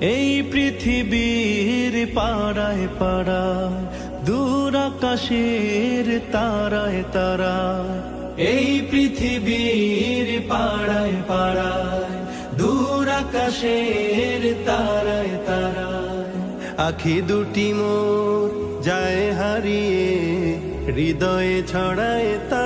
এই পৃথিবীর পাড়ায় পাড়ায়, দূর আকাশের তারায় তারায়। এই পৃথিবীর পাড়ায় পাড়ায়, দূর আকাশের তারায় তারায়। আখি দুটি মোর যায় হারিয়ে, হৃদয়ে ছড়ায় তার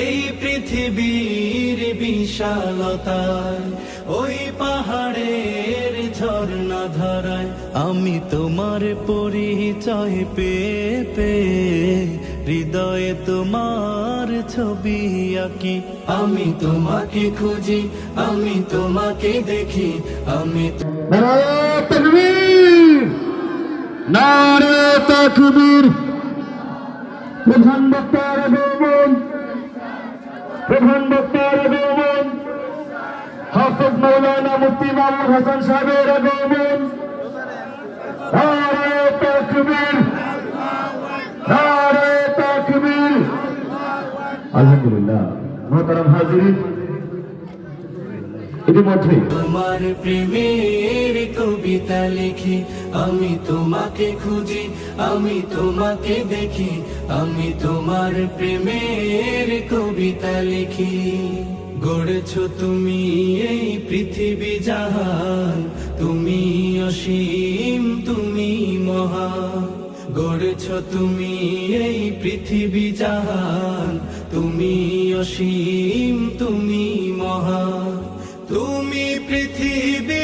এই পৃথিবীর বিশালতায় ওই পাহাড়ের ঝর্ণা ধারায় আমি তোমার পরিচয় পেয়ে পেয়ে হৃদয়ে তোমার ছবি আঁকি। আমি তোমাকে খুঁজি, আমি তোমাকে দেখি, আমি নারে তাকবীর প্রধান আগমন প্রধান বক্তার হাফেজ মৌলানা মুফতি মামুন হাসান সাহেবের তোমার প্রেমের কবিতা লিখি, আমি তোমাকে খুঁজি, আমি তোমাকে দেখি আমি তোমার প্রেমের কবিতা লিখি। গড়েছ তুমি এই পৃথিবী জাহান। তুমি অসীম, তুমি মহা গড়েছ তুমি এই পৃথিবী জাহান। তুমি অসীম, তুমি মহা তুমি পৃথিবীর